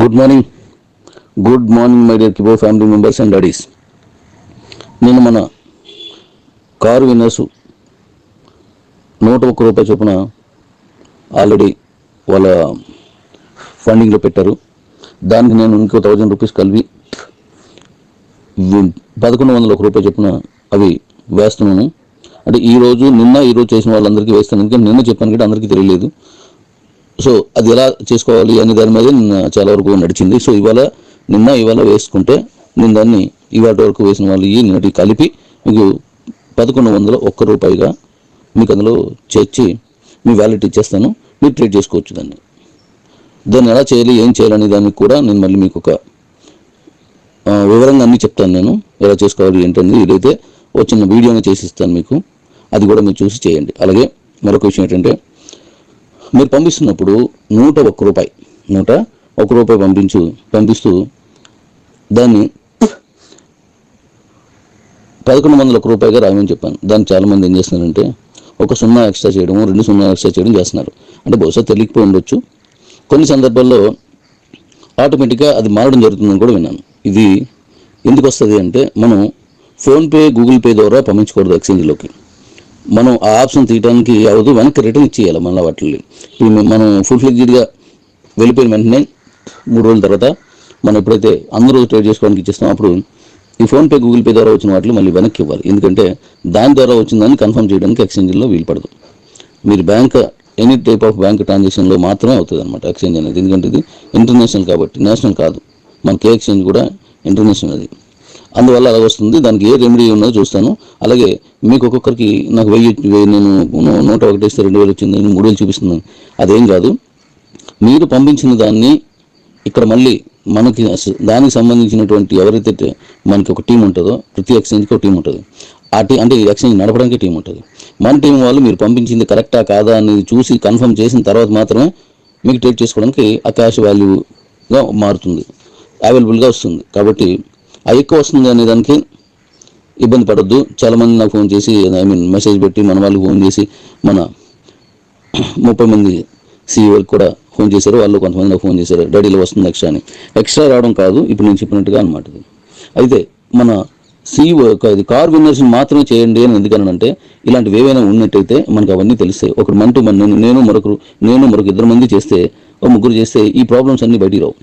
Good morning good morning my dear Kibo family members and daddies నేను మన car విన్నర్సు నూట ఒక్క రూపాయి చొప్పున ఆల్రెడీ వాళ్ళ ఫండింగ్లో పెట్టారు. దానికి నేను ఇంకో థౌజండ్ రూపీస్ కలిపి పదకొండు వందల ఒక రూపాయి చొప్పున అవి వేస్తున్నాను. అంటే ఈ రోజు నిన్న ఈరోజు చేసిన వాళ్ళందరికీ వేస్తాను. ఇంకా నిన్న చెప్పాను కూడా అందరికీ తెలియలేదు. అది ఎలా చేసుకోవాలి అనే దాని మీద నిన్న చాలా వరకు నడిచింది. సో ఇవాళ నిన్న ఇవాళ వేసుకుంటే నేను దాన్ని ఇవాళ వరకు వేసిన వాళ్ళు ఈ నిన్నటి కలిపి మీకు పదకొండు వందల ఒక్క రూపాయిగా మీకు అందులో చేర్చి మీ వ్యాలెట్ ఇచ్చేస్తాను. మీరు ట్రేడ్ చేసుకోవచ్చు దాన్ని. దాన్ని ఎలా చేయాలి ఏం చేయాలనే దానికి కూడా నేను మళ్ళీ మీకు ఒక వివరంగా అన్నీ చెప్తాను నేను. ఎలా చేసుకోవాలి ఏంటనేది ఇదైతే ఓ చిన్న వీడియోని చేసి ఇస్తాను మీకు. అది కూడా మీరు చూసి చేయండి. అలాగే మరొక విషయం ఏంటంటే మీరు పంపిస్తున్నప్పుడు నూట ఒక్క రూపాయి నూట ఒక రూపాయి పంపించు పంపిస్తూ దాన్ని పదకొండు వందల ఒక రూపాయిగా రాయమని చెప్పాను. దాన్ని చాలామంది ఏం చేస్తున్నారంటే ఒక సున్నా ఎక్స్ట్రా చేయడం రెండు సున్నా ఎక్స్ట్రా చేయడం చేస్తున్నారు. అంటే బహుశా తెలియకపోయి ఉండొచ్చు. కొన్ని సందర్భాల్లో ఆటోమేటిక్గా అది మారడం జరుగుతుందని కూడా విన్నాను. ఇది ఎందుకు వస్తుంది అంటే మనం ఫోన్పే గూగుల్ పే ద్వారా పంపించకూడదు ఎక్స్చేంజ్లోకి. మనం ఆ ఆప్షన్ తీయడానికి అవ్వదు వెనక్కి రిటర్న్ ఇచ్చేయాలి మన వాటిని ఇప్పుడు మనం ఫుల్ ఫ్లెగ్జిడ్గా వెళ్ళిపోయిన వెంటనే మూడు రోజుల తర్వాత మనం ఎప్పుడైతే అందరూ ట్రేడ్ చేసుకోవడానికి ఇచ్చేస్తాం అప్పుడు ఈ ఫోన్పే గూగుల్ పే ద్వారా వచ్చిన వాటిని మళ్ళీ వెనక్కి ఇవ్వాలి. ఎందుకంటే దాని ద్వారా వచ్చిందని కన్ఫర్మ్ చేయడానికి ఎక్స్చేంజ్లో వీలు పడదు. మీరు bank any type of bank ట్రాన్సాక్షన్లో మాత్రమే అవుతుంది అనమాట ఎక్స్చేంజ్ అనేది. ఎందుకంటే ఇది ఇంటర్నేషనల్ కాబట్టి నేషనల్ కాదు. మన కే ఎక్స్చేంజ్ కూడా ఇంటర్నేషనల్ అది. అందువల్ల అలా వస్తుంది. దానికి ఏ రెమెడీ ఉన్నదో చూస్తాను. అలాగే మీకు ఒక్కొక్కరికి నాకు వెయ్యి వెయ్యి నేను నూట ఒకటి ఇస్తే రెండు వేలు వచ్చింది నేను మూడు వేలు చూపిస్తున్నాను. అదేం కాదు. మీరు పంపించిన దాన్ని ఇక్కడ మళ్ళీ మనకి దానికి సంబంధించినటువంటి ఎవరైతే మనకి ఒక టీం ఉంటుందో ప్రతి ఎక్స్చేంజ్కి ఒక టీం ఉంటుంది. ఆ టీ అంటే ఎక్స్చేంజ్ నడపడానికి టీం ఉంటుంది. మన టీం వాళ్ళు మీరు పంపించింది కరెక్టా కాదా అనేది చూసి కన్ఫర్మ్ చేసిన తర్వాత మాత్రమే మీకు ట్రేడ్ చేసుకోవడానికి ఆ క్యాష్ వాల్యూగా మారుతుంది. అవైలబుల్గా వస్తుంది. కాబట్టి ఎక్కువ వస్తుంది అనే దానికి ఇబ్బంది పడొద్దు. చాలామంది నాకు ఫోన్ చేసి ఐ మీన్ మెసేజ్ పెట్టి మన వాళ్ళు ఫోన్ చేసి మన ముప్పై మంది సీఈఓలకు కూడా ఫోన్ చేశారు. వాళ్ళు కొంతమంది నాకు ఫోన్ చేశారు. డాడీలో వస్తుంది ఎక్స్ట్రా అని. ఎక్స్ట్రా రావడం కాదు. ఇప్పుడు నేను చెప్పినట్టుగా అనమాట అయితే మన సీఈఓ ఇది కార్ విన్నర్స్ మాత్రమే చేయండి అని ఎందుకనంటే ఇలాంటివి ఏవైనా ఉన్నట్టయితే మనకు అవన్నీ తెలుస్తాయి. ఒకరు మంటూ మన నేను మరొకరు నేను మరొక ఇద్దరు మంది చేస్తే ఒక ముగ్గురు చేస్తే ఈ ప్రాబ్లమ్స్ అన్నీ బయటికి రావు.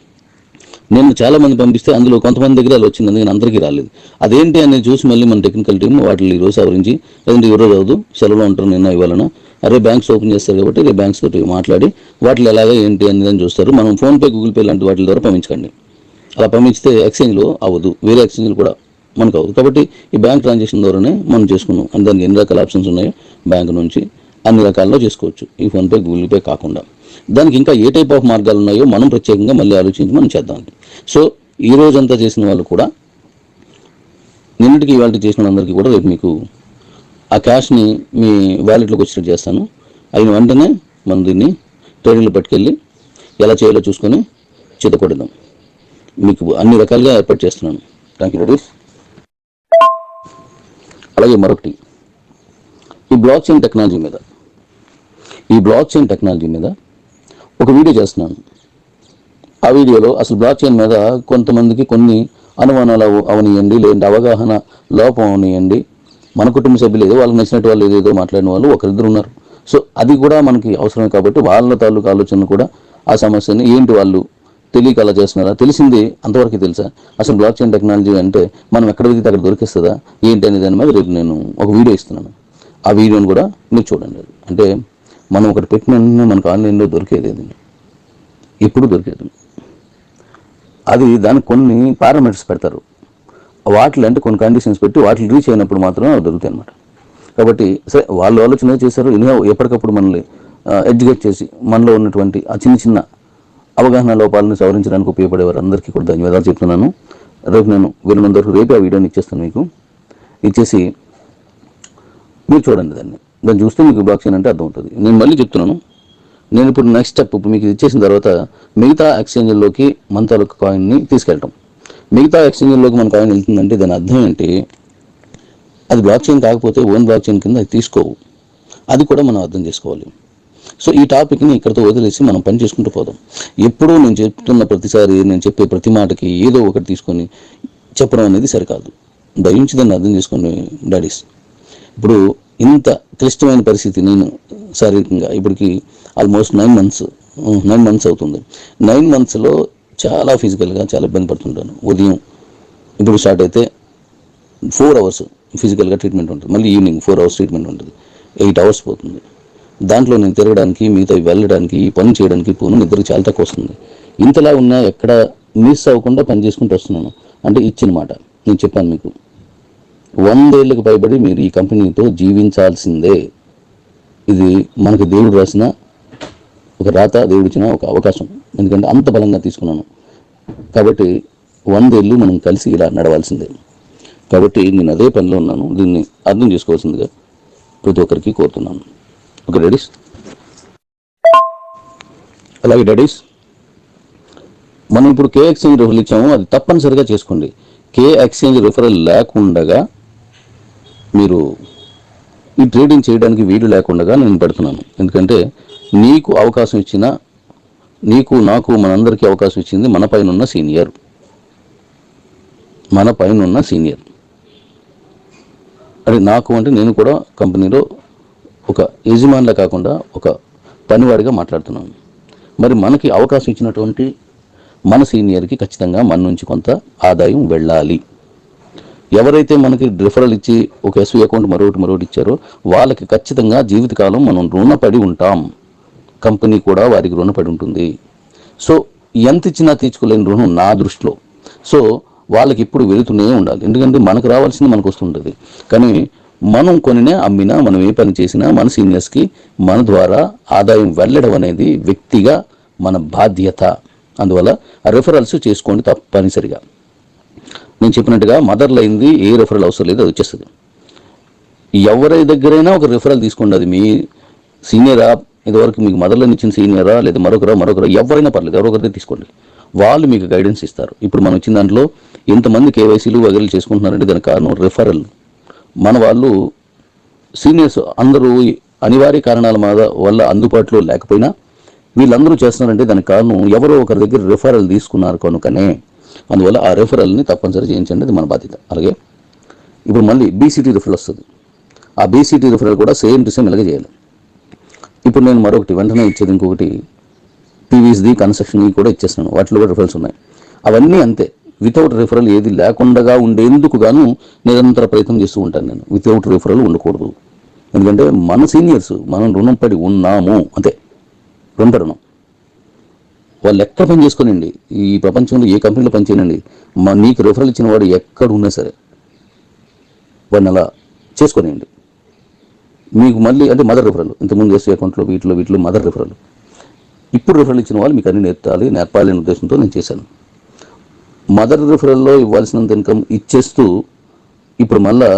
నేను చాలా మంది పంపిస్తే అందులో కొంతమంది దగ్గర అది వచ్చింది అందుకని అందరికీ రాలేదు. అదేంటి అనేది చూసి మళ్ళీ మన టెక్నికల్ టీం వాటిని ఈ రోజు సవరించి లేదంటే ఈ రోజు సెలవులో ఉంటారు నిన్న ఇవ్వాలన్నా అరే బ్యాంక్స్ ఓపెన్ చేస్తారు కాబట్టి రేపు బ్యాంక్స్ తోటి మాట్లాడి వాటిలో ఎలాగా ఏంటి అనేది చూస్తారు. మనం ఫోన్పే గూగుల్ పే లాంటి వాటి ద్వారా పంపించకండి. అలా పంపించితే ఎక్స్చేంజ్లో అవ్వదు వేరే ఎక్స్చేంజ్లు కూడా మనకు అవ్వదు. కాబట్టి ఈ బ్యాంక్ ట్రాన్సాక్షన్ ద్వారానే మనం చేసుకున్నాం. అంటే దానికి ఎన్ని రకాల ఆప్షన్స్ ఉన్నాయో బ్యాంక్ నుంచి అన్ని రకాల్లో చేసుకోవచ్చు. ఈ ఫోన్పే గూగుల్ పే కాకుండా. దానికి ఇంకా ఏ టైప్ ఆఫ్ మార్గాలు ఉన్నాయో మనం ప్రత్యేకంగా మళ్ళీ ఆలోచించి మనం చేద్దాం సో ఈ రోజంతా చేసిన వాళ్ళు కూడా నిన్నటికి ఇవాళ చేసిన వాళ్ళందరికీ కూడా రేపు మీకు ఆ క్యాష్ని మీ వ్యాలెట్లోకి వచ్చినట్టు చేస్తాను. అయిన వెంటనే మనం దీన్ని ట్రేడింగ్లో పట్టుకెళ్ళి ఎలా చేయాలో చూసుకొని చేతకొడదాం. మీకు అన్ని రకాలుగా ఏర్పాటు చేస్తున్నాను. థ్యాంక్ యూ లేడీస్ అలాగే మరొకటి ఈ బ్లాక్ చైన్ టెక్నాలజీ మీద. ఈ బ్లాక్ చైన్ టెక్నాలజీ మీద ఒక వీడియో చేస్తున్నాను. ఆ వీడియోలో అసలు బ్లాక్ చైన్ మీద కొంతమందికి కొన్ని అనుమానాలు అవనియండి లేదంటే అవగాహన లోపం అవనియండి. మన కుటుంబ సభ్యులు ఏదో వాళ్ళకి నచ్చినట్టు వాళ్ళు ఏదేదో మాట్లాడిన వాళ్ళు ఒకరిద్దరు ఉన్నారు. సో అది కూడా మనకి అవసరమే కాబట్టి వాళ్ళ తాలూకు ఆలోచన కూడా ఆ సమస్యని ఏంటి వాళ్ళు తెలియక అలా చేస్తున్నారా? తెలిసింది అంతవరకు తెలుసా? అసలు బ్లాక్ చైన్ టెక్నాలజీ అంటే మనం ఎక్కడ వెతికితే అక్కడ దొరికిస్తుందా? ఏంటి అనే దాని మీద రేపు నేను ఒక వీడియో ఇస్తున్నాను. ఆ వీడియోని కూడా మీరు చూడండి. అంటే మనం ఒకటి పెట్టిన మనకు ఆన్లైన్లో దొరికేది అది ఇప్పుడు దొరికేది. అది దానికి కొన్ని పారామీటర్స్ పెడతారు. వాటిలో అంటే కొన్ని కండిషన్స్ పెట్టి వాటిని రీచ్ అయినప్పుడు మాత్రమే అవి దొరుకుతాయి అనమాట కాబట్టి సరే వాళ్ళు ఆలోచన చేశారు ఇనిహో ఎప్పటికప్పుడు మనల్ని ఎడ్యుకేట్ చేసి మనలో ఉన్నటువంటి ఆ చిన్న చిన్న అవగాహన లోపాలను సవరించడానికి ఉపయోగపడే వారందరికీ కూడా ధన్యవాదాలు చెప్తున్నాను. రేపు నేను వీళ్ళందరూ వరకు రేపు ఆ వీడియోని ఇచ్చేస్తాను మీకు. ఇచ్చేసి మీరు చూడండి దాన్ని. దాన్ని చూస్తే మీకు బ్లాక్ చైన్ అంటే అర్థమవుతుంది. నేను మళ్ళీ చెప్తున్నాను. నేను ఇప్పుడు నెక్స్ట్ స్టెప్ ఇప్పుడు మీకు ఇది ఇచ్చేసిన తర్వాత మిగతా ఎక్స్చేంజ్లోకి మన తాలూకు కాయిన్ని తీసుకెళ్ళటం. మిగతా ఎక్స్చేంజ్లోకి మన కాయిన్ వెళ్తుందంటే దాని అర్థం ఏంటి? అది బ్లాక్ చైన్ కాకపోతే ఓన్ బ్లాక్ చైన్ కింద అది తీసుకోవు. అది కూడా మనం అర్థం చేసుకోవాలి. సో ఈ టాపిక్ని ఇక్కడతో వదిలేసి మనం పని చేసుకుంటూ పోదాం. ఎప్పుడూ నేను చెప్తున్న ప్రతిసారి నేను చెప్పే ప్రతి మాటకి ఏదో ఒకటి తీసుకొని చెప్పడం అనేది సరికాదు. దయించి దాన్ని అర్థం చేసుకుని డాడీస్. ఇప్పుడు ఇంత క్లిష్టమైన పరిస్థితి నేను శారీరకంగా ఇప్పటికి almost nine months nine months అవుతుంది. నైన్ మంత్స్లో చాలా ఫిజికల్గా చాలా ఇబ్బంది పడుతుంటాను. ఉదయం ఇప్పుడు స్టార్ట్ అయితే ఫోర్ అవర్స్ ఫిజికల్గా ట్రీట్మెంట్ ఉంటుంది. మళ్ళీ ఈవినింగ్ ఫోర్ అవర్స్ ట్రీట్మెంట్ ఉంటుంది. ఎయిట్ అవర్స్ పోతుంది. దాంట్లో నేను తిరగడానికి మిగతా వెళ్ళడానికి ఈ పని చేయడానికి పోను నిద్ర చాలా తక్కువ వస్తుంది. ఇంతలా ఉన్నా ఎక్కడ మిస్ అవ్వకుండా పని చేసుకుంటూ వస్తున్నాను. అంటే ఇచ్చిన మాట నేను చెప్పాను మీకు. వందేళ్ళకు పైబడి మీరు ఈ కంపెనీతో జీవించాల్సిందే. ఇది మనకు దేవుడు రాసిన ఒక రాత దేవుడిచ్చిన ఒక అవకాశం. ఎందుకంటే అంత బలంగా తీసుకున్నాను. కాబట్టి వందేళ్ళు మనం కలిసి ఇలా నడవాల్సిందే. కాబట్టి నేను అదే పనిలో ఉన్నాను. దీన్ని అర్థం చేసుకోవాల్సిందిగా ప్రతి ఒక్కరికి కోరుతున్నాను. Okay daddy's. అలాగే డాడీస్ మనం ఇప్పుడు కే ఎక్స్చేంజ్ రిఫరల్ ఇచ్చాము. అది తప్పనిసరిగా చేసుకోండి. కే ఎక్స్చేంజ్ రిఫరల్ లేకుండగా మీరు ఈ ట్రేడింగ్ చేయడానికి వీలు లేకుండా నేను పెడుతున్నాను. ఎందుకంటే నీకు అవకాశం ఇచ్చిన నీకు నాకు మనందరికీ అవకాశం ఇచ్చింది మన పైన ఉన్న సీనియర్. మన పైన ఉన్న సీనియర్. అదే నాకు అంటే నేను కూడా కంపెనీలో ఒక యజమానిలా కాకుండా ఒక పనివాడిగా మాట్లాడుతున్నాను. మరి మనకి అవకాశం ఇచ్చినటువంటి మన సీనియర్కి ఖచ్చితంగా మన నుంచి కొంత ఆదాయం వెళ్ళాలి. ఎవరైతే మనకి రిఫరల్ ఇచ్చి ఒక ఎస్వి అకౌంట్ మరొకటి మరొకటి ఇచ్చారో వాళ్ళకి ఖచ్చితంగా జీవితకాలం మనం రుణపడి ఉంటాం. కంపెనీ కూడా వారికి రుణపడి ఉంటుంది. సో ఎంత ఇచ్చినా తీర్చుకోలేని రుణం నా దృష్టిలో. సో వాళ్ళకి ఇప్పుడు వెళుతూనే ఉండాలి. ఎందుకంటే మనకు రావాల్సింది మనకు వస్తుంటుంది. కానీ మనం కొనినే అమ్మినా మనం ఏ పని చేసినా మన సీనియర్స్కి మన ద్వారా ఆదాయం వెళ్ళడం అనేది వ్యక్తిగా మన బాధ్యత. అందువల్ల రిఫరల్స్ చేసుకోండి తప్పనిసరిగా. నేను చెప్పినట్టుగా మదర్లో అయింది ఏ రిఫరల్ అవసరం లేదు అది వచ్చేస్తుంది. ఎవరి దగ్గరైనా ఒక రిఫరల్ తీసుకోండి అది మీ సీనియరా ఇదివరకు మీకు మదర్లో ఇచ్చిన సీనియరా లేదా మరొకరా మరొకరా ఎవరైనా పర్లేదు ఎవరొకరిదే తీసుకోండి. వాళ్ళు మీకు గైడెన్స్ ఇస్తారు. ఇప్పుడు మనం వచ్చిన దాంట్లో ఎంతమంది కేవైసీలు వగైరు చేసుకుంటున్నారంటే దానికి కారణం రిఫరల్ మన వాళ్ళు సీనియర్స్ అందరూ అనివార్య కారణాల మీద వల్ల అందుబాటులో లేకపోయినా వీళ్ళందరూ చేస్తున్నారంటే దానికి కారణం ఎవరో ఒకరి దగ్గర రిఫరల్ తీసుకున్నారు కనుకనే అందువల్ల ఆ రెఫరల్ని తప్పనిసరి చేయించండి అది మన బాధ్యత. అలాగే ఇప్పుడు మళ్ళీ బీసీటీ రిఫరల్ వస్తుంది. ఆ బీసీటీ రిఫరల్ కూడా సేమ్ టు సేమ్ ఇలాగే చేయాలి. ఇప్పుడు నేను మరొకటి వెంటనే ఇచ్చేది ఇంకొకటి పీవీస్ది కన్స్ట్రక్షన్ కూడా ఇచ్చేస్తున్నాను. వాటిలో కూడా రిఫరెన్స్ ఉన్నాయి. అవన్నీ అంతే. వితౌట్ రిఫరల్ ఏది లేకుండా ఉండేందుకు గాను నిరంతర ప్రయత్నం చేస్తూ ఉంటాను నేను. వితౌట్ రిఫరల్ ఉండకూడదు. ఎందుకంటే మన సీనియర్స్ మనం రుణం పడి ఉన్నాము. అంతే. రుణపడి ఉన్నాం. వాళ్ళు ఎక్కడ పని చేసుకోనండి? ఈ ప్రపంచంలో ఏ కంపెనీలో పని చేయనండి. మా నీకు రిఫరల్ ఇచ్చిన వాడు ఎక్కడ ఉన్నా సరే వాడిని అలా చేసుకోనండి మీకు మళ్ళీ అంటే మదర్ రిఫరల్ ఇంతకుముందు చేసే అకౌంట్లో వీటిలో వీటిలో మదర్ రిఫరల్ ఇప్పుడు రిఫరల్ ఇచ్చిన వాళ్ళు మీకు అన్ని నేర్పాలి నేర్పాలి అనే ఉద్దేశంతో నేను చేశాను. మదర్ రిఫరల్లో ఇవ్వాల్సినంత ఇన్కమ్ ఇచ్చేస్తూ ఇప్పుడు మళ్ళా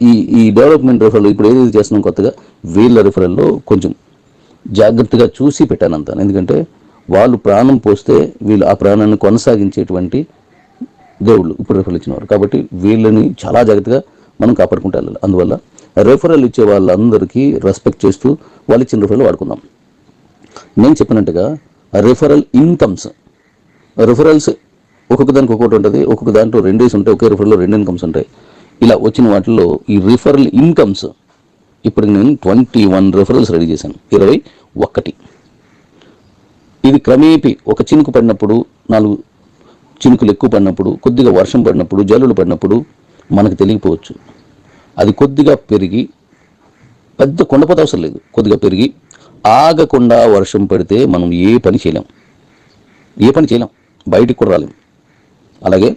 ఈ ఈ డెవలప్మెంట్ రిఫరల్ ఇప్పుడు ఏదైతే చేస్తున్నాం కొత్తగా వీళ్ళ రిఫరల్లో కొంచెం జాగ్రత్తగా చూసి పెట్టాను అంతా ఎందుకంటే వాళ్ళు ప్రాణం పోస్తే వీళ్ళు ఆ ప్రాణాన్ని కొనసాగించేటువంటి దేవుళ్ళు ఇప్పుడు రిఫరల్ ఇచ్చినవారు కాబట్టి వీళ్ళని చాలా జాగ్రత్తగా మనం కాపాడుకుంటూ వెళ్ళాలి. అందువల్ల రెఫరల్ ఇచ్చే వాళ్ళందరికీ రెస్పెక్ట్ చేస్తూ వాళ్ళు ఇచ్చిన రెఫరల్ వాడుకుందాం. నేను చెప్పినట్టుగా రిఫరల్ ఇన్కమ్స్ రెఫరల్స్ ఒక్కొక్క దానికి ఒక్కొక్కటి ఉంటుంది ఒక్కొక్క దాంట్లో రెండేసి ఉంటాయి ఒకే రెఫరల్లో రెండు ఇన్కమ్స్ ఉంటాయి. ఇలా వచ్చిన వాటిల్లో ఈ రిఫరల్ ఇన్కమ్స్ ఇప్పుడు నేను ట్వంటీ వన్ రెఫరల్స్ రెడీ చేశాను. ఇరవై ఒక్కటి ఇది క్రమేపీ ఒక చినుకు పడినప్పుడు నాలుగు చినుకులు ఎక్కువ పడినప్పుడు కొద్దిగా వర్షం పడినప్పుడు జల్లులు పడినప్పుడు మనకు తెలియకపోవచ్చు. అది కొద్దిగా పెరిగి పెద్ద కొండపోత అవసరం లేదు. కొద్దిగా పెరిగి ఆగకుండా వర్షం పడితే మనం ఏ పని చేయలేం. ఏ పని చేయలేం. బయటికి కూడా రాలేం. అలాగే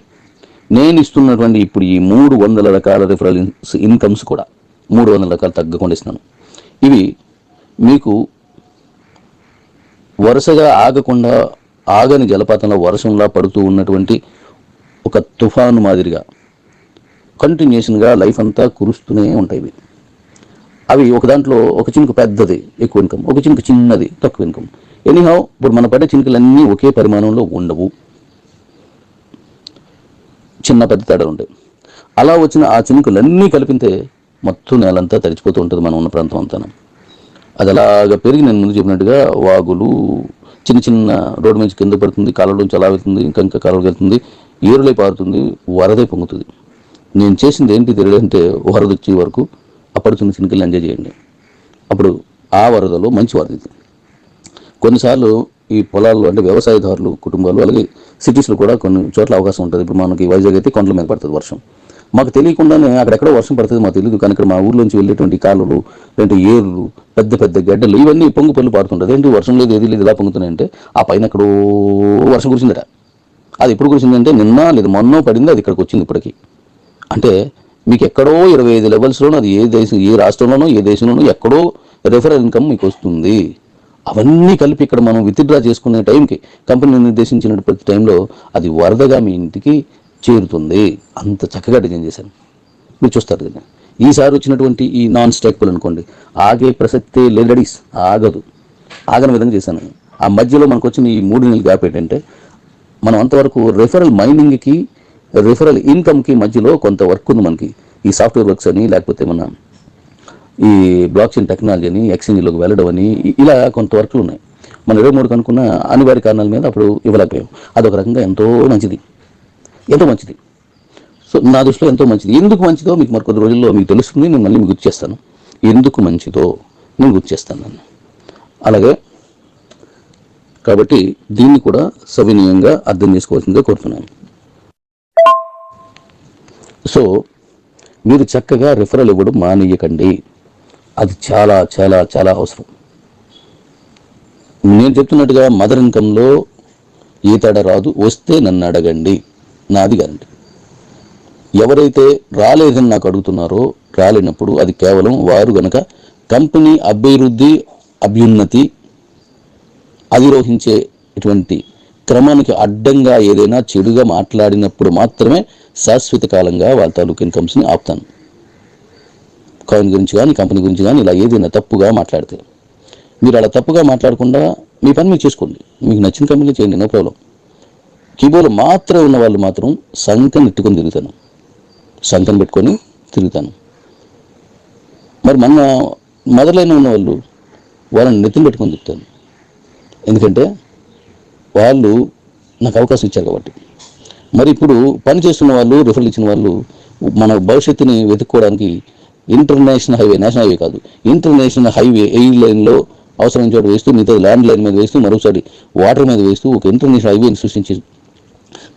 నేను ఇస్తున్నటువంటి ఇప్పుడు ఈ మూడు వందల రకాల రిఫరల్ ఇన్కమ్స్ కూడా మూడు వందల రకాలు తగ్గకుండా ఇస్తున్నాను. ఇవి మీకు వరుసగా ఆగకుండా ఆగని జలపాతంలో వర్షంలా పడుతూ ఉన్నటువంటి ఒక తుఫాను మాదిరిగా కంటిన్యూషన్గా లైఫ్ అంతా కురుస్తూనే ఉంటాయి ఇవి. అవి ఒక దాంట్లో ఒక చినుకు పెద్దది ఎక్కువ ఇన్కమ్ ఒక చినుకు చిన్నది తక్కువ ఇన్కమ్. ఎనీహౌ ఇప్పుడు మన పడే చినుకులన్నీ ఒకే పరిమాణంలో ఉండవు. చిన్న పెద్ద తేడా ఉంటాయి అలా వచ్చిన ఆ చినుకులన్నీ కలిపితే మొత్తం నేలంతా తడిచిపోతూ ఉంటుంది మనం ఉన్న ప్రాంతం అంతా అది అలాగా పెరిగి నేను ముందు చెప్పినట్టుగా వాగులు చిన్న చిన్న రోడ్డు నుంచి కింద పడుతుంది కాలువ అలా వెళ్తుంది ఇంకా ఇంకా కాలువకి వెళ్తుంది ఏరులై పారుతుంది వరదై పొంగుతుంది. నేను చేసింది ఏంటి తిరగడంటే వరద వచ్చే వరకు అప్పుడు చిన్న చిన్నకెళ్ళి ఎంజాయ్ చేయండి. అప్పుడు ఆ వరదలో మంచి వరద ఇది. కొన్నిసార్లు ఈ పొలాల్లో అంటే వ్యవసాయదారులు కుటుంబాలు అలాగే సిటీస్లో కూడా కొన్ని చోట్ల అవకాశం ఉంటుంది. ఇప్పుడు మనకి వైజాగ్ అయితే కొండల మీద పడుతుంది వర్షం. మాకు తెలియకుండానే అక్కడెక్కడో వర్షం పడుతుంది మాకు తెలియదు కానీ ఇక్కడ మా ఊర్లోంచి వెళ్ళేటువంటి కాలువలు లేదంటే ఏర్లు పెద్ద పెద్ద గడ్డలు ఇవన్నీ పొంగు పళ్ళు పాడుతుంటుంది ఏంటి వర్షం లేదు ఏది లేదు ఇలా పొంగుతున్నాయంటే ఆ పైన ఎక్కడో వర్షం కురిసిందట. అది ఎప్పుడు కురిసిందంటే నిన్న లేదు మొన్న పడింది అది ఇక్కడికి వచ్చింది ఇప్పటికి. అంటే మీకు ఎక్కడో ఇరవై ఐదు లెవెల్స్లోనూ అది ఏ దేశం ఏ రాష్ట్రంలోనో ఏ దేశంలోనో ఎక్కడో రెఫరల్ ఇన్కమ్ మీకు వస్తుంది. అవన్నీ కలిపి ఇక్కడ మనం విత్డ్రా చేసుకునే టైంకి కంపెనీ నిర్దేశించిన ప్రతి టైంలో అది వరదగా మీ ఇంటికి చేరుతుంది. అంత చక్కగా డిజైన్ చేశాను మీరు చూస్తారు దీన్ని ఈసారి వచ్చినటువంటి ఈ నాన్ స్టాక్బుల్ అనుకోండి ఆగే ప్రసక్తే లేడీస్ ఆగదు. ఆగని విధంగా చేశాను. ఆ మధ్యలో మనకు వచ్చిన ఈ మూడు నెలలు గ్యాప్ ఏంటంటే మనం అంతవరకు రెఫరల్ మైనింగ్కి రెఫరల్ ఇన్కమ్కి మధ్యలో కొంత వర్క్ ఉంది మనకి. ఈ సాఫ్ట్వేర్ వర్క్స్ అని లేకపోతే మన ఈ బ్లాక్ చైన్ టెక్నాలజీ అని ఎక్స్చేంజ్లోకి వెళ్ళడం అని ఇలా కొంత వర్క్లు ఉన్నాయి. మన ఇరవై మూడు కనుక్కున్న అనివార్య కారణాల మీద అప్పుడు ఇవ్వలేకపోయాం. అదొక రకంగా ఎంతో మంచిది. ఎంతో మంచిది. సో నా దృష్టిలో ఎంతో మంచిది. ఎందుకు మంచిదో మీకు మరికొద్ది రోజుల్లో మీకు తెలుస్తుంది నేను మళ్ళీ మీకు గుర్తు చేస్తాను ఎందుకు మంచిదో నేను గుర్తు చేస్తాను నన్ను. అలాగే కాబట్టి దీన్ని కూడా సవినీయంగా అర్థం చేసుకోవాల్సిందిగా కోరుతున్నాను. సో మీరు చక్కగా రిఫరల్ ఇవ్వడం మానేయకండి. అది చాలా చాలా చాలా అవసరం. నేను చెప్తున్నట్టుగా మదర్ ఇన్కంలో ఏ తేడా రాదు వస్తే నన్ను అడగండి. నాది గ్యారంటీ ఎవరైతే రాలేదని నాకు అడుగుతున్నారో రాలేనప్పుడు అది కేవలం వారు గనక కంపెనీ అభివృద్ధి అభ్యున్నతి అధిరోహించే ఇటువంటి క్రమానికి అడ్డంగా ఏదైనా చెడుగా మాట్లాడినప్పుడు మాత్రమే శాశ్వత కాలంగా వాళ్ళ తాలూకు ఇన్కమ్స్ని ఆపుతాను. కాయిన్ గురించి కానీ కంపెనీ గురించి కానీ ఇలా ఏదైనా తప్పుగా మాట్లాడితే. మీరు అలా తప్పుగా మాట్లాడకుండా మీ పని మీరు చేసుకోండి. మీకు నచ్చిన కంపెనీ చేయండి నో ప్రాబ్లం కీబోర్డ్ మాత్రమే ఉన్న వాళ్ళు మాత్రం సంఖ్యను ఎట్టుకొని తిరుగుతాను. సంఖ్యను పెట్టుకొని తిరుగుతాను. మరి మన మొదలైన ఉన్న వాళ్ళు వాళ్ళని నెత్తిని పెట్టుకొని తిరుగుతాను. ఎందుకంటే వాళ్ళు నాకు అవకాశం ఇచ్చారు కాబట్టి. మరి ఇప్పుడు పని చేస్తున్న వాళ్ళు రిఫరల్ ఇచ్చిన వాళ్ళు మన భవిష్యత్తుని వెతుక్కోవడానికి ఇంటర్నేషనల్ హైవే నేషనల్ హైవే కాదు. ఇంటర్నేషనల్ హైవే ఎయిర్ లైన్లో అవసరం చోట వేస్తూ మిగతా ల్యాండ్ లైన్ మీద వేస్తూ మరోసారి వాటర్ మీద వేస్తూ ఒక ఇంటర్నేషనల్ హైవేని సృష్టించి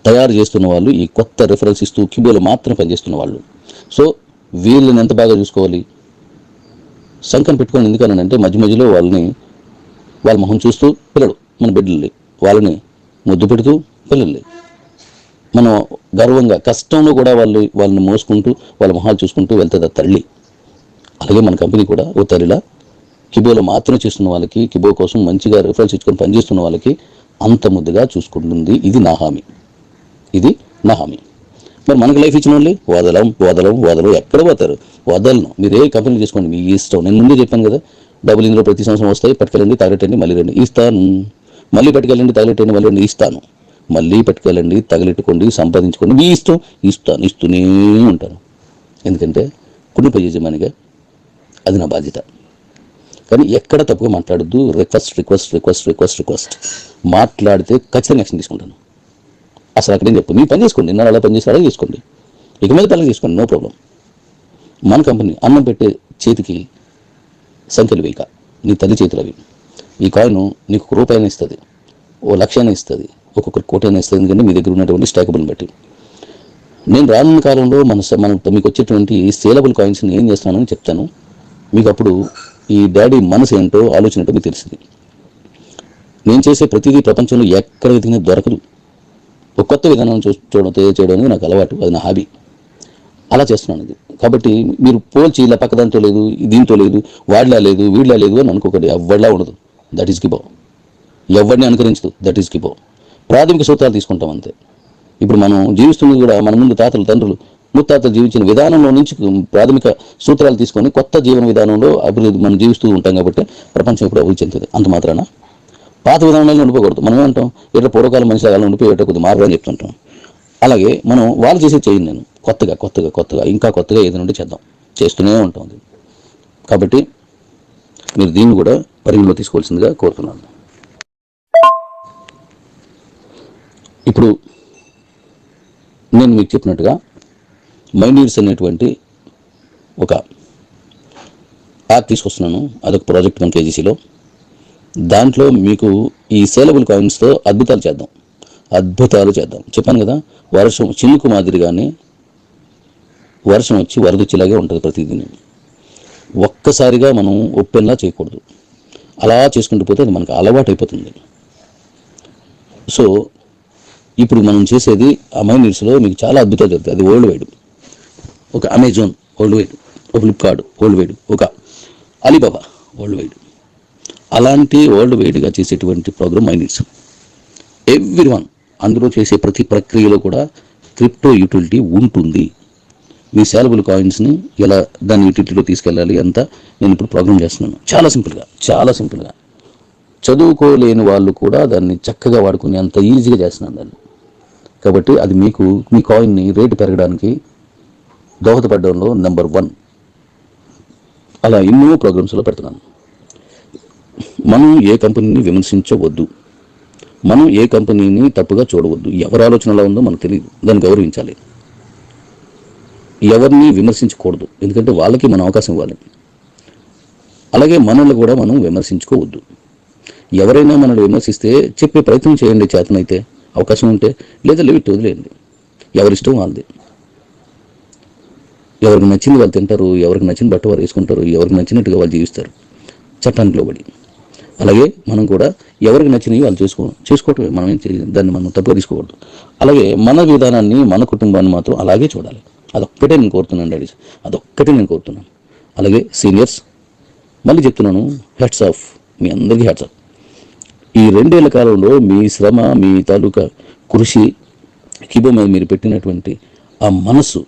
తయారు చేస్తున్న వాళ్ళు ఈ కొత్త రిఫరెన్స్ ఇస్తూ క్యూబోలో మాత్రం పనిచేస్తున్న వాళ్ళు. సో వీళ్ళని ఎంత బాగా చూసుకోవాలి? సంఖ్యను పెట్టుకొని ఎందుకనంటే మధ్య మధ్యలో వాళ్ళని వాళ్ళ మొహం చూస్తూ పిల్లలు మన బిడ్డల్ని. వాళ్ళని ముద్దు పెడుతూ పిల్లల్ని మనం గర్వంగా కష్టంలో కూడా వాళ్ళు వాళ్ళని మోసుకుంటూ వాళ్ళ మొహాలు చూసుకుంటూ వెళ్తుంది ఆ తల్లి? అలాగే మన కంపెనీ కూడా ఓ తల్లిలా కిబోలో మాత్రం చేస్తున్న వాళ్ళకి కిబో కోసం మంచిగా రిఫరెన్స్ ఇచ్చుకొని పనిచేస్తున్న వాళ్ళకి అంత ముద్దుగా చూసుకుంటుంది. ఇది నా హామీ. ఇది నా హామీ మరి మనకు లైఫ్ ఇచ్చిన వాళ్ళు వదలం వదలం వదలం ఎక్కడ పోతారు? వదలను. మీరు ఏ కంపెనీ తీసుకోండి మీ ఇష్టం. నేను ముందే చెప్పాను కదా డబ్బులు ఇందులో ప్రతి సంవత్సరం వస్తాయి పట్టుకెళ్ళండి తగలెట్టండి మళ్ళీ రండి ఇస్తాను. మళ్ళీ పట్టుకెళ్ళండి తగలెట్టండి మళ్ళీ రండి ఇస్తాను. మళ్ళీ పట్టుకెళ్ళండి తగలెట్టుకోండి సంపాదించుకోండి మీ ఇష్టం ఇస్తాను ఇస్తూనే ఉంటాను. ఎందుకంటే కుటుంబ యజమానిగా అది నా బాధ్యత. కానీ ఎక్కడ తప్పుగా మాట్లాడద్దు request request request request request మాట్లాడితే ఖచ్చితంగా యాక్షన్ తీసుకుంటాను. అసలు అక్కడేం చెప్పు? మీ పని చేసుకోండి. నేను అలా పని చేసి అలాగే చేసుకోండి. ఇక మీద పని చేసుకోండి. No problem. మన కంపెనీ అన్నం పెట్టే చేతికి సంఖ్యలు వేయక. నీ తల్లి చేతులు అవి. ఈ కాయిన్ నీకు ఒక రూపాయిని ఇస్తుంది. ఓ లక్షాన్ని ఇస్తుంది. ఒక్కొక్కరు కోటైనా ఇస్తుంది. ఎందుకంటే మీ దగ్గర ఉన్నటువంటి స్టాకబుల్ని బట్టి. నేను రానున్న కాలంలో మన మన మీకు వచ్చేటువంటి సేలబుల్ కాయిన్స్ని ఏం చేస్తున్నానని చెప్తాను. మీకు అప్పుడు ఈ డాడీ మనసు ఏంటో ఆలోచన ఏంటో మీకు తెలిసింది నేను చేసే ప్రతిదీ ప్రపంచంలో ఎక్కడ వెతికినా దొరకదు. ఒక కొత్త విధానం చూ చూడడం తయారు అనేది నాకు అలవాటు అది నా హాబీ. అలా చేస్తున్నాను ఇది. కాబట్టి మీరు పోల్చి ఇలా పక్కదాంతో లేదు దీంతో లేదు వాడిలా లేదు వీడిలా లేదు అని అనుకోకండి. ఎవరిలా ఉండదు. దట్ ఈస్ కిబో. ఎవరిని అనుకరించదు. That is కిబో. ప్రాథమిక సూత్రాలు తీసుకుంటాం అంతే. ఇప్పుడు మనం జీవిస్తున్నది కూడా మన ముందు తాతలు తండ్రులు ముత్తాతలు జీవించిన విధానంలో నుంచి ప్రాథమిక సూత్రాలు తీసుకొని కొత్త జీవన విధానంలో అభివృద్ధి మనం జీవిస్తూ ఉంటాం కాబట్టి ప్రపంచం ఇప్పుడు అభివృద్ధి చెందుతుంది. అంత మాత్రాన? పాత విధానంలో ఉండిపోకూడదు. మనం ఏమంటాం ఇట్లా పూర్వకాలం మనిషి అలా ఉండిపోయేట కొద్ది మార్పు అని చెప్తుంటాం. అలాగే మనం వాళ్ళు చేసే చేయండి నేను. కొత్తగా కొత్తగా కొత్తగా ఇంకా కొత్తగా ఏదైనా ఉంటే చేద్దాం. చేస్తూనే ఉంటుంది కాబట్టి మీరు దీన్ని కూడా పరిగణలో తీసుకోవాల్సిందిగా కోరుతున్నాను. ఇప్పుడు నేను మీకు చెప్పినట్టుగా మైండీడ్స్ అనేటువంటి ఒక యాప్ తీసుకొస్తున్నాను. అదొక ప్రాజెక్ట్ మన కేజీసీలో. దాంట్లో మీకు ఈ సేలబుల్ కాయిన్స్తో అద్భుతాలు చేద్దాం. అద్భుతాలు చేద్దాం. చెప్పాను కదా వర్షం చినుకు మాదిరిగానే వర్షం వచ్చి వరద వచ్చేలాగే ఉంటుంది ప్రతిదినం ఒక్కసారిగా మనం ఒప్పెల్లా చేయకూడదు. అలా చేసుకుంటూ పోతే అది మనకు అలవాటు అయిపోతుంది సో ఇప్పుడు మనం చేసేది ఆ మీకు చాలా అద్భుతాలు జరుగుతాయి. అది వరల్డ్ వైడ్. ఒక అమెజాన్ వరల్డ్ వైడ్ ఒక ఫ్లిప్కార్ట్ వరల్డ్ వైడ్ ఒక అలీబాబా వరల్డ్ వైడ్. అలాంటి వరల్డ్ వైడ్గా చేసేటువంటి ప్రోగ్రామ్ మైనీడ్స్ ఎవ్రీ వన్ అందులో చేసే ప్రతి ప్రక్రియలో కూడా క్రిప్టో యూటిలిటీ ఉంటుంది. మీ శాలబుల్ కాయిన్స్ని ఎలా దాని యూటిలిటీలో తీసుకెళ్ళాలి అంతా నేను ఇప్పుడు ప్రోగ్రామ్ చేస్తున్నాను. చాలా సింపుల్గా చాలా సింపుల్గా. చదువుకోలేని వాళ్ళు కూడా దాన్ని చక్కగా వాడుకునే అంత ఈజీగా చేస్తున్నాను దాన్ని. కాబట్టి అది మీకు మీ కాయిన్ని రేటు పెరగడానికి దోహదపడడంలో నెంబర్ వన్. అలా ఎన్నో ప్రోగ్రామ్స్లో పెడుతున్నాను. మనం ఏ కంపెనీని విమర్శించవద్దు. మనం ఏ కంపెనీని తప్పుగా చూడవద్దు. ఎవరి ఆలోచనలో ఉందో మనకు తెలియదు. దాన్ని గౌరవించాలి. ఎవరిని విమర్శించకూడదు. ఎందుకంటే వాళ్ళకి మనం అవకాశం ఇవ్వాలి. అలాగే మనల్ని కూడా మనం విమర్శించుకోవద్దు. ఎవరైనా మనల్ని విమర్శిస్తే చెప్పే ప్రయత్నం చేయండి చేతనైతే. అవకాశం ఉంటే లేదా లిమిట్ వదిలేయండి. ఎవరిష్టం వాళ్ళది. ఎవరికి నచ్చింది వాళ్ళు తింటారు. ఎవరికి నచ్చిన బట్ట వారు వేసుకుంటారు. ఎవరికి నచ్చినట్టుగా వాళ్ళు జీవిస్తారు. చట్టానికి లోబడి. అలాగే మనం కూడా ఎవరికి నచ్చినవి వాళ్ళు చేసుకో చేసుకోవటమే. మనం ఏం దాన్ని మనం తప్పుగా తీసుకోకూడదు. అలాగే మన విధానాన్ని మన కుటుంబాన్ని మాత్రం అలాగే చూడాలి. అదొక్కటే నేను కోరుతున్నాను డాడీస్. అదొక్కటే నేను కోరుతున్నాను. అలాగే సీనియర్స్ మళ్ళీ చెప్తున్నాను హెడ్స్ ఆఫ్ మీ అందరికీ హెడ్స్ ఆఫ్ ఈ రెండేళ్ళ కాలంలో మీ శ్రమ మీ తాలూకా కృషి కిబో మీద మీరు పెట్టినటువంటి ఆ మనస్సు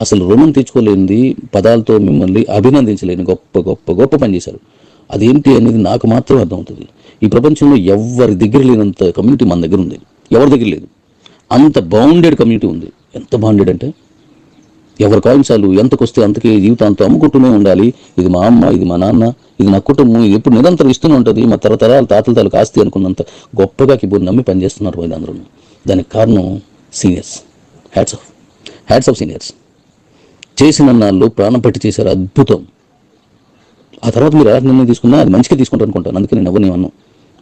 అసలు రుణం తెచ్చుకోలేనిది పదాలతో మిమ్మల్ని అభినందించలేని గొప్ప గొప్ప గొప్ప పని చేశారు. అదేంటి అనేది నాకు మాత్రం అర్థమవుతుంది. ఈ ప్రపంచంలో ఎవరి దగ్గర లేనంత కమ్యూనిటీ మన దగ్గర ఉంది. ఎవరి దగ్గర లేదు. అంత బౌండెడ్ కమ్యూనిటీ ఉంది. ఎంత బౌండెడ్ అంటే? ఎవరి ఎంతకు ఎంతకొస్తే అంతకే జీవితాంతం అమ్ముకుంటూనే ఉండాలి. ఇది మా అమ్మ ఇది మా నాన్న ఇది నా కుటుంబం ఇది ఎప్పుడు నిరంతరం ఇస్తూనే ఉంటుంది. మా తరతరాల తాతల తాలకు ఆస్తి అనుకున్నంత గొప్పగా కిబోర్డు నమ్మి పనిచేస్తున్నారు పోయింది అందరూ దానికి కారణం seniors hats off hats off seniors చేసిన నాళ్ళు ప్రాణం పెట్టి చేశారు అద్భుతం. ఆ తర్వాత మీరు ఎలా నిర్ణయం తీసుకున్నా అది మంచిగా తీసుకుంటాను అనుకుంటాను. అందుకే నేను ఎవరిని అన్నాను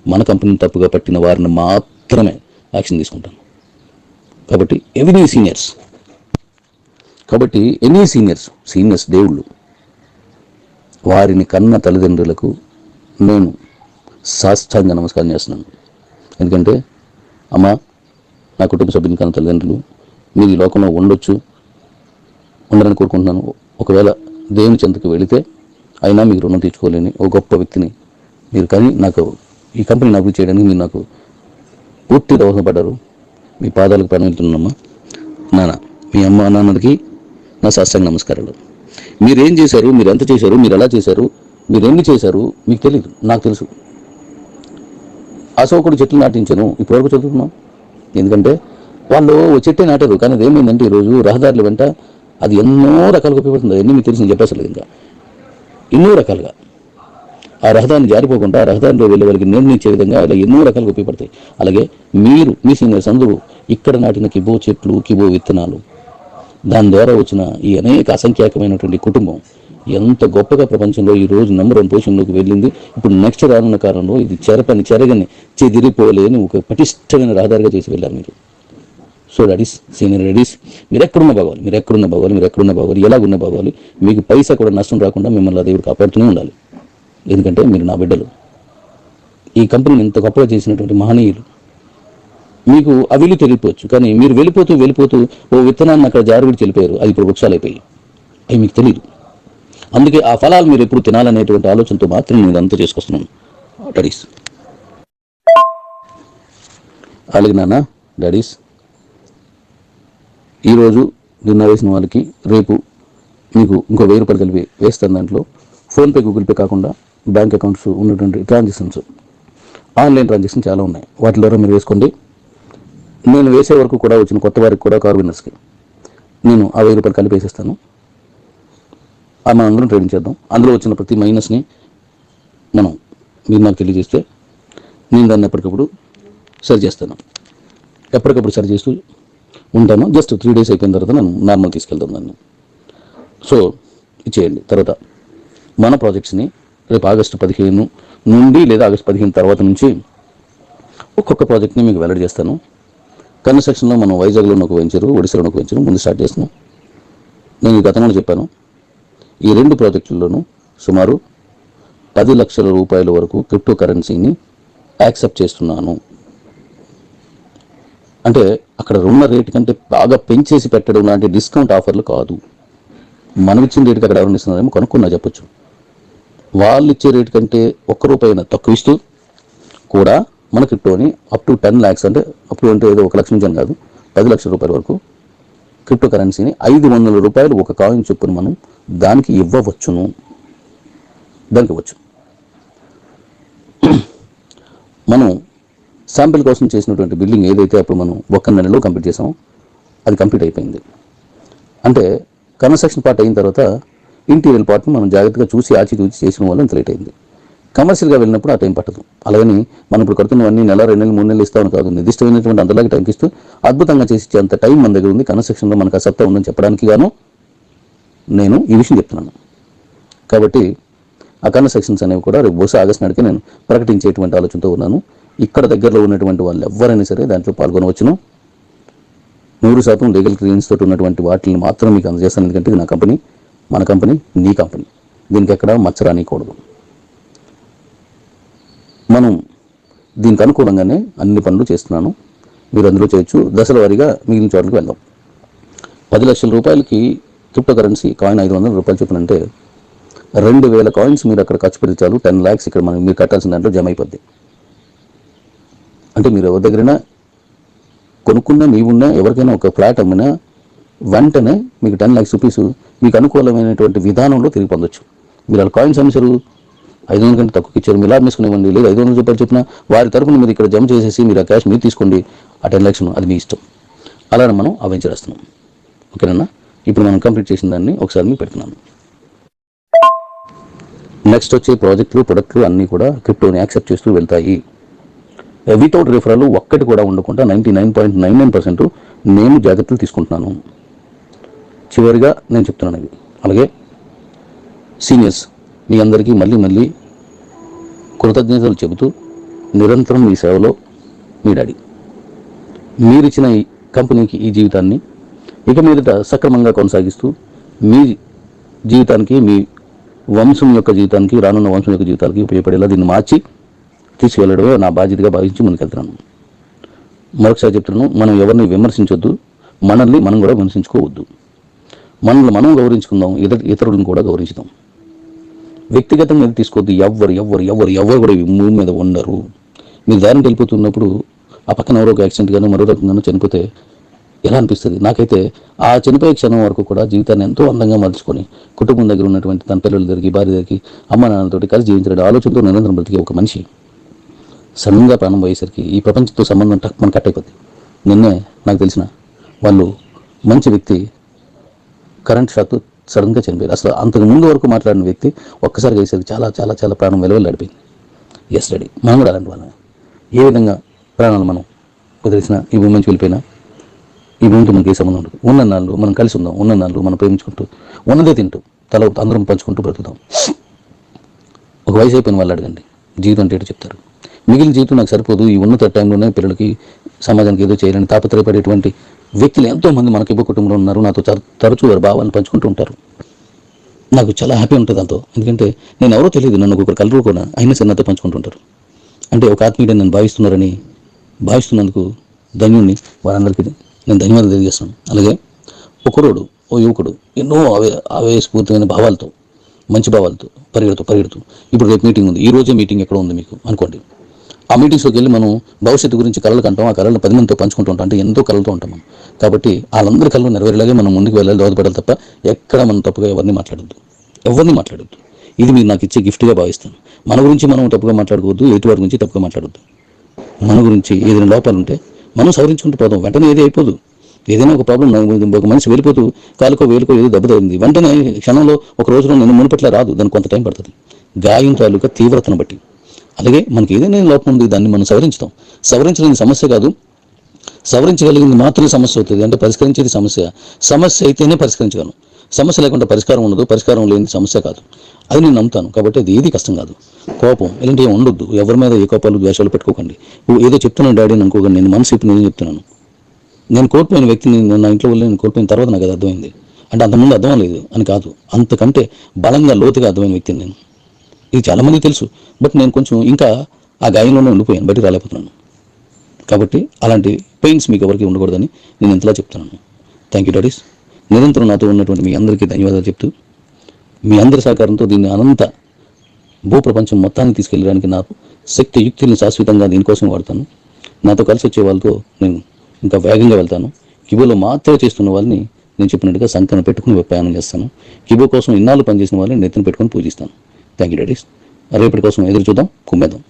మన కంపెనీని తప్పుగా పట్టిన వారిని మాత్రమే యాక్షన్ తీసుకుంటాను. కాబట్టి ఎవ్రీ సీనియర్స్ కాబట్టి ఎనీ సీనియర్స్ సీనియర్స్ దేవుళ్ళు వారిని కన్న తల్లిదండ్రులకు నేను సాష్టాంగ నమస్కారం చేస్తున్నాను. ఎందుకంటే అమ్మ నా కుటుంబ సభ్యుని కన్న తల్లిదండ్రులు మీరు ఈ లోకంలో ఉండొచ్చు ఉండాలని కోరుకుంటున్నాను. ఒకవేళ దేవుని చెంతకు వెళితే అయినా మీకు రుణం తీర్చుకోలేని ఒక గొప్ప వ్యక్తిని మీరు కానీ నాకు ఈ కంపెనీని అభివృద్ధి చేయడానికి మీరు నాకు పూర్తి దోహదపడ్డారు మీ పాదాలకు ప్రాణం నాన్న మీ అమ్మ నాన్నకి నా సాష్టాంగ నమస్కారాలు. మీరేం చేశారు? మీరు ఎంత చేశారు? మీరు ఎలా చేశారు? మీరు చేశారు? మీకు తెలియదు నాకు తెలుసు. అశోకుడు చెట్లు నాటించాను. ఇప్పటివరకు చదువుకున్నాం. ఎందుకంటే వాళ్ళు ఓ చెట్టే నాటారు. కానీ అదేమైందంటే ఈరోజు రహదారుల వెంట అది ఎన్నో రకాలుగా ఉపయోగపడుతుంది. ఎన్ని మీకు తెలిసింది చెప్పేసలేదు ఇంకా. ఎన్నో రకాలుగా. ఆ రహదారిని జారిపోకుండా రహదారిలో వెళ్ళే వాళ్ళకి నిర్ణయించే విధంగా ఇలా ఎన్నో రకాలుగా ఉపయోగపడతాయి. అలాగే మీరు మీ సీనియర్స్ అందరూ ఇక్కడ నాటిన కిబో చెట్లు కిబో విత్తనాలు దాని ద్వారా వచ్చిన ఈ అనేక అసంఖ్యాకమైనటువంటి కుటుంబం ఎంత గొప్పగా ప్రపంచంలో ఈ రోజు నెంబర్ వన్ పొజిషన్లోకి వెళ్ళింది. ఇప్పుడు నెక్స్ట్ రానున్న కాలంలో ఇది చెరపని చెరగని చెదిరిపోలేని ఒక పటిష్టమైన రహదారిగా చేసి వెళ్ళారు మీరు. సో డడీస్ సీనియర్ రెడీస్ మీరు ఎక్కడున్న బాగోవాలి మీరు ఎక్కడున్న బాగోవాలి మీరు ఎక్కడున్న బాగోవాలి ఎలాగున్న బాగోవాలి మీకు పైసా కూడా నష్టం రాకుండా మిమ్మల్ని దేవుడు కాపాడుతూనే ఉండాలి. ఎందుకంటే మీరు నా బిడ్డలు. ఈ కంపెనీని ఇంత గొప్పగా చేసినటువంటి మహనీయులు. మీకు అవిలు తెలియపోవచ్చు కానీ మీరు వెళ్ళిపోతూ వెళ్ళిపోతూ ఓ విత్తనాన్ని అక్కడ జారువిడి చెల్లిపోయారు అది ఇప్పుడు వృక్షాలు అయిపోయి అవి మీకు తెలియదు అందుకే ఆ ఫలాలు మీరు ఎప్పుడు తినాలనేటువంటి ఆలోచనతో మాత్రం నేను అంతా చేసుకొస్తున్నాను. డాడీస్ అలాగే నాన్న డాడీస్ ఈరోజు నిన్న వేసిన వాళ్ళకి రేపు మీకు ఇంకో వెయ్యి రూపాయలు కలిపి వేస్తాను దాంట్లో. ఫోన్పే గూగుల్ పే కాకుండా బ్యాంక్ అకౌంట్స్ ఉన్నటువంటి ట్రాన్సాక్షన్స్ ఆన్లైన్ ట్రాన్సాక్షన్ చాలా ఉన్నాయి. వాటి ద్వారా మీరు వేసుకోండి. నేను వేసే వరకు కూడా వచ్చిన కొత్త వారికి కూడా కార్ విన్నర్స్కి నేను ఆ వెయ్యి రూపాయలు కలిపి వేసేస్తాను. ఆ మనం అందరం ట్రేడింగ్ చేద్దాం. అందులో వచ్చిన ప్రతి మైనస్ని మనం మీరు నాకు తెలియజేస్తే నేను దాన్ని ఎప్పటికప్పుడు సరి చేస్తాను. ఎప్పటికప్పుడు సరి చేస్తూ ఉంటాను. జస్ట్ త్రీ డేస్ అయిపోయిన తర్వాత నేను నార్మల్ తీసుకెళ్తాను దాన్ని సో ఇచ్చేయండి తర్వాత మన ప్రాజెక్ట్స్ని రేపు ఆగస్టు పదిహేను నుండి లేదా ఆగస్టు పదిహేను తర్వాత నుంచి ఒక్కొక్క ప్రాజెక్ట్ని మీకు వెల్లడి చేస్తాను. కన్స్ట్రక్షన్లో మనం వైజాగ్లో ఒక వెంచరు ఒడిశాలో ఒక వెంచరు ముందు స్టార్ట్ చేస్తాను. నేను ఈ గతంలో చెప్పాను. ఈ రెండు ప్రాజెక్టుల్లోనూ సుమారు పది లక్షల రూపాయల వరకు క్రిప్టో కరెన్సీని యాక్సెప్ట్ చేస్తున్నాను. అంటే అక్కడ ఉన్న రేట్ కంటే బాగా పెంచేసి పెట్టడం లాంటి డిస్కౌంట్ ఆఫర్లు కాదు. మనం ఇచ్చిన రేటుకి అక్కడ ఎవరిని ఇస్తున్నారేమో కనుక్కున్నా చెప్పొచ్చు. వాళ్ళు ఇచ్చే రేటు కంటే ఒక్క రూపాయి తక్కువ ఇస్తూ కూడా మన క్రిప్టోని అప్ టు టెన్ ల్యాక్స్ అంటే అప్ టు అంటే ఏదో ఒక లక్ష నుంచి అని కాదు పది లక్షల రూపాయల వరకు క్రిప్టో కరెన్సీని ఐదు వందల రూపాయలు ఒక కాయిన్ చొప్పున మనం దానికి ఇవ్వవచ్చును. దానికి ఇవ్వచ్చు. మనం శాంపిల్ కోసం చేసినటువంటి బిల్డింగ్ ఏదైతే అప్పుడు మనం ఒక్క నెలలో కంప్లీట్ చేసామో అది కంప్లీట్ అయిపోయింది. అంటే కన్స్ట్రక్షన్ పార్ట్ అయిన తర్వాత ఇంటీరియర్ పార్ట్ని మనం జాగ్రత్తగా చూసి ఆచి చూసి చేసిన వల్ల ఇంత లేట్ అయింది. కమర్షియల్గా వెళ్ళినప్పుడు ఆ టైం పట్టదు. అలాగని మనం ఇప్పుడు కడుతున్నవన్నీ నెల రెండు నెలలు మూడు నెలలు ఇస్తామని కాదు. నిర్దిష్టమైనటువంటి అంతలాగా టైంకి ఇస్తూ అద్భుతంగా చేసి అంత టైం మన దగ్గర ఉంది. కన్స్ట్రక్షన్లో మనకు ఆ సత్తా ఉందని చెప్పడానికి గాను నేను ఈ విషయం చెప్తున్నాను. కాబట్టి ఆ కన్స్ట్రక్షన్స్ అనేవి కూడా రేపు బహుశా ఆగస్ట్ నాటికి నేను ప్రకటించేటువంటి ఆలోచనతో ఉన్నాను. ఇక్కడ దగ్గరలో ఉన్నటువంటి వాళ్ళు ఎవరైనా సరే దాంట్లో పాల్గొనవచ్చును. నూరు శాతం లీగల్ క్లియరెన్స్ తోటి ఉన్నటువంటి వాటిని మాత్రం మీకు అందజేస్తాను. ఎందుకంటే ఇది నా కంపెనీ మన కంపెనీ నీ కంపెనీ. దీనికి ఎక్కడ మచ్చరానికూడదు మనం దీనికి అనుకూలంగానే అన్ని పనులు చేస్తున్నాను. మీరు అందులో చేయొచ్చు. దశల వారీగా మిగిలిన చోట్లకి వెళ్దాం. పది లక్షల రూపాయలకి క్రిప్టో కరెన్సీ కాయిన్ ఐదు వందల రూపాయలు చొప్పున అంటే రెండు వేల కాయిన్స్ మీరు అక్కడ ఖర్చు పెడితే చాలు. టెన్ ల్యాక్స్ ఇక్కడ మనం మీరు కట్టాల్సిన దాంట్లో జమ అయిపోద్ది. అంటే మీరు ఎవరి దగ్గరైనా కొనుక్కున్నా నీవున్నా ఎవరికైనా ఒక ఫ్లాట్ అమ్మినా వెంటనే మీకు టెన్ ల్యాక్స్ రూపీస్ మీకు అనుకూలమైనటువంటి విధానంలో తిరిగి పొందొచ్చు. మీరు అలా కాయిన్స్ అమ్మేశారు ఐదు వందల కంటే తక్కువ ఇచ్చారు. మీరు అమ్మేసుకునేవ్వండి లేదు ఐదు వందల రూపాయలు చెప్పిన వారి తరపున మీరు ఇక్కడ జమ చేసేసి మీరు ఆ క్యాష్ మీరు తీసుకోండి. ఆ టెన్ ల్యాక్స్ అది మీ ఇష్టం. అలానే మనం ఆ వెంచర్ వేస్తున్నాం. ఓకేనా? ఇప్పుడు మనం కంప్లీట్ చేసిన దాన్ని ఒకసారి మీకు పెడుతున్నాను నెక్స్ట్ వచ్చే ప్రాజెక్టులు ప్రొడక్ట్లు అన్నీ కూడా క్రిప్టోని యాక్సెప్ట్ చేస్తూ వెళ్తాయి. Uh, వితౌట్ రిఫరల్ ఒక్కటి కూడా ఉండకుండా ninety nine point nine nine percent నేను జాగ్రత్తలు తీసుకుంటున్నాను. చివరిగా నేను చెప్తున్నాను ఇవి అలాగే సీనియర్స్ మీ అందరికీ మళ్ళీ మళ్ళీ కృతజ్ఞతలు చెబుతూ నిరంతరం మీ సేవలో మీ డాడీ. మీరిచ్చిన ఈ కంపెనీకి ఈ జీవితాన్ని ఇక మీదట సక్రమంగా కొనసాగిస్తూ మీ జీవితానికి మీ వంశం యొక్క జీవితానికి రానున్న వంశం యొక్క జీవితానికి ఉపయోగపడేలా దీన్ని మార్చి తీసుకువెళ్ళడమే నా బాధ్యతగా భావించి ముందుకెళ్తున్నాను. మరొకసారి చెప్తున్నాను మనం ఎవరిని విమర్శించొద్దు మనల్ని మనం కూడా విమర్శించుకోవద్దు. మనల్ని మనం గౌరవించుకుందాం ఇతర ఇతరులను కూడా గౌరవించుదాం. వ్యక్తిగతంగా మీద తీసుకోవద్దు ఎవ్వరు ఎవ్వరు ఎవ్వరు ఎవరు కూడా భూమి మీద ఉండరు. మీరు దారిని వెళ్ళిపోతున్నప్పుడు ఆ పక్కన ఎవరో ఒక యాక్సిడెంట్ గానో మరో రకంగానో చనిపోతే ఎలా అనిపిస్తుంది? నాకైతే ఆ చనిపోయే క్షణం వరకు కూడా జీవితాన్ని ఎంతో అందంగా మలుచుకొని కుటుంబం దగ్గర ఉన్నటువంటి తన పిల్లల దగ్గరికి భార్య దగ్గరికి అమ్మ నాన్నతోటి కలిసి జీవించడం ఆలోచనతో నిరంతరం బ్రతికే ఒక మనిషి. సడన్గా ప్రాణం పోయేసరికి ఈ ప్రపంచంతో సంబంధం టక్ మన కట్ అయిపోద్ది. నిన్నే నాకు తెలిసిన వాళ్ళు మంచి వ్యక్తి కరెంట్ షాక్ సడన్గా చనిపోయారు. అసలు అంతకు ముందు వరకు మాట్లాడిన వ్యక్తి ఒక్కసారి వేసేది చాలా చాలా చాలా ప్రాణం వెలువలు నడిపింది ఎస్ రెడీ మనం కూడా అలాంటి వాళ్ళమే. ఏ విధంగా ప్రాణాలు మనం వదిలేసిన ఈ భూమి నుంచి వెళ్ళిపోయినా ఈ భూమితో మనకి ఏ సంబంధం ఉండదు. ఉన్న నాళ్ళు మనం కలిసి ఉందాం ఉన్న నాళ్ళు మనం ప్రేమించుకుంటూ ఉన్నదే తింటూ తల అందరం పంచుకుంటూ బ్రతుకుతాం ఒక వయసు అయిపోయిన వాళ్ళు అడగండి. జీవితం అంటే చెప్తారు. మిగిలిన జీవితం నాకు సరిపోదు. ఈ ఉన్నత టైంలోనే పిల్లలకి సమాజానికి ఏదో చేయాలని తాపత్రయపడేటువంటి వ్యక్తులు ఎంతోమంది మనకి ఇవ్వ కుటుంబంలో ఉన్నారు. నాతో తరచూ వారి భావాలను పంచుకుంటూ ఉంటారు. నాకు చాలా హ్యాపీ ఉంటుంది దాంతో ఎందుకంటే నేను ఎవరో తెలియదు నన్ను ఒకరు కలరు కూడా అయినా సరే నాతో పంచుకుంటుంటారు అంటే ఒక ఆత్మీయుడు నన్ను భావిస్తున్నారని భావిస్తున్నందుకు ధన్యుణ్ణి వారందరికీ నేను ధన్యవాదాలు తెలియజేస్తాను అలాగే ఒకరోడు ఓ యువకుడు ఎన్నో అవే ఆవేశపూరితమైన భావాలతో మంచి భావాలతో పరిగెడుతూ పరిగెడుతూ ఇప్పుడు రేపు మీటింగ్ ఉంది. ఈ రోజే మీటింగ్ ఎక్కడ ఉంది మీకు అనుకోండి. ఆ మీటింగ్స్లోకి వెళ్ళి మనం భవిష్యత్తు గురించి కళలు కంటాం ఆ కళలను పది మందితో పంచుకుంటూ ఉంటాం అంటే ఎంతో కళలతో ఉంటాం మనం. కాబట్టి వాళ్ళందరి కళలు నెరవేరేలాగే మనం ముందుకు వెళ్ళాలి దోహదపడాలి తప్ప ఎక్కడ మనం తప్పుగా ఎవరిని మాట్లాడద్దు. ఎవరిని మాట్లాడద్దు. ఇది మీరు నాకు ఇచ్చే గిఫ్ట్గా భావిస్తాను మన గురించి మనం తప్పుగా మాట్లాడకూడదు ఎటు వారి గురించి తప్పుగా మాట్లాడద్దు. మన గురించి ఏదైనా లోపాలు ఉంటే మనం సవరించుకుంటూ పోదాం. వెంటనే ఏది అయిపోదు. ఏదైనా ఒక ప్రాబ్లం ఒక మనిషి వెళ్ళిపోతూ కాలుకో వేలుకో ఏదో దెబ్బ తగిలింది. వెంటనే క్షణంలో ఒక రోజులో నేను మునుపట్ల రాదు. దానికి కొంత టైం పడుతుంది. గాయం తాలూకా తీవ్రతను బట్టి. అలాగే మనకి ఏదైనా లోపం ఉంది దాన్ని మనం సవరించుతాం సవరించలేని సమస్య కాదు. సవరించగలిగింది మాత్రమే సమస్య అవుతుంది. అంటే పరిష్కరించేది సమస్య. సమస్య అయితేనే పరిష్కరించగలను. సమస్య లేకుండా పరిష్కారం ఉండదు. పరిష్కారం లేని సమస్య కాదు. అది నేను నమ్ముతాను. కాబట్టి అది ఏది కష్టం కాదు. కోపం ఇలాంటివి ఉండొద్దు. ఎవరి మీద ఏ కోపాలు ద్వేషాలు పెట్టుకోకండి. ఏదో చెప్తున్నాను డాడీ అని అనుకోకండి. నేను మనసు ఇప్పుడు నేను చెప్తున్నాను. నేను కోల్పోయిన వ్యక్తిని నేను నా ఇంట్లో వెళ్ళి నేను కోల్పోయిన తర్వాత నాకు అది అర్థమైంది. అంటే అంతకుముందు అర్థం లేదు అని కాదు. అంతకంటే బలంగా లోతుగా అర్థమైన వ్యక్తిని నేను. ఇది చాలామంది తెలుసు. బట్ నేను కొంచెం ఇంకా ఆ గాయంలోనే ఉండిపోయాను బయటికి రాలేకపోతున్నాను. కాబట్టి అలాంటి పెయిన్స్ మీకు ఎవరికి ఉండకూడదని నేను ఇంతలా చెప్తున్నాను. థ్యాంక్ యూ డాడీస్ నిరంతరం నాతో ఉన్నటువంటి మీ అందరికీ ధన్యవాదాలు చెప్తూ మీ అందరి సహకారంతో దీన్ని అనంత భూప్రపంచం మొత్తాన్ని తీసుకెళ్ళడానికి నాకు శక్తి యుక్తుల్ని శాశ్వతంగా దీనికోసం వాడతాను. నాతో కలిసి వచ్చే వాళ్ళతో నేను ఇంకా వేగంగా వెళ్తాను. కిబోలో మాత్రమే చేస్తున్న వాళ్ళని నేను చెప్పినట్టుగా సంకన పెట్టుకుని ప్రయాణం చేస్తాను. కిబో కోసం ఇన్నాళ్ళు పనిచేసిన వాళ్ళని నెత్తిన పెట్టుకొని పూజిస్తాను. Thank you daddies. రేపటి కోసం ఎదురు చూద్దాం కుమ్మేద్దాం.